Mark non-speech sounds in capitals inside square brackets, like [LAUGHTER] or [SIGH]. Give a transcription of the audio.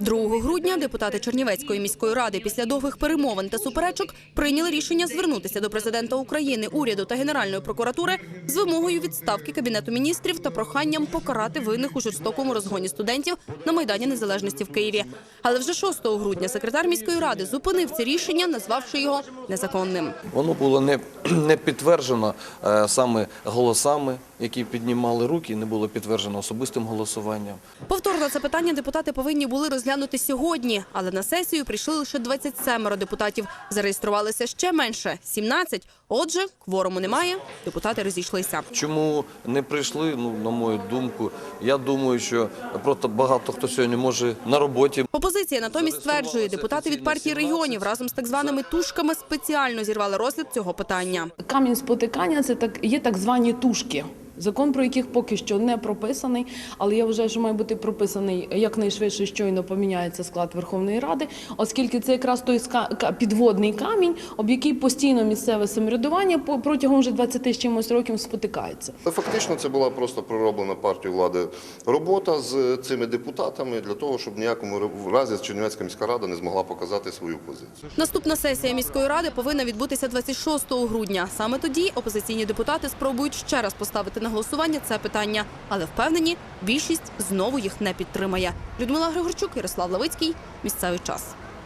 2 грудня депутати Чернівецької міської ради після довгих перемовин та суперечок прийняли рішення звернутися до президента України, уряду та Генеральної прокуратури з вимогою відставки кабінету міністрів та проханням покарати винних у жорстокому розгоні студентів на майдані незалежності в Києві. Але вже 6 грудня секретар міської ради зупинив це рішення, назвавши його незаконним. Воно було не, [CLEARS THROAT] не підтверджено е, саме голосами, які піднімали руки, не було підтверджено особистим голосуванням. Повторно це питання депутати повинні були розглянути сьогодні, але на сесію прийшли лише 27 депутатів. Зареєструвалися ще менше 17. Отже, кворуму немає. Депутати розійшлися. Чому не прийшли? Ну, на мою думку, я думаю, що просто багато хто сьогодні може на роботі. Опозиція натомість стверджує, депутати від партії регіонів разом з так званими тушками спеціально зірвали розгляд цього питання. Камінь спотикання це так є так звані тушки. Закон про яких поки що не прописаний, але я вважаю, що має бути прописаний якнайшвидше щойно поміняється склад Верховної Ради, оскільки це якраз той підводний камінь, об який постійно місцеве самоврядування по- протягом вже 20 з чимось років спотикається. Фактично це була просто пророблена партією влади робота з цими депутатами для того, щоб ніякому разі Чернівецька міська рада не змогла показати свою позицію. Наступна сесія міської ради повинна відбутися 26 грудня. Саме тоді опозиційні депутати спробують ще раз поставити на голосування це питання, але впевнені, більшість знову їх не підтримає. Людмила Григорчук, Ярослав Лавицький. Місцевий час.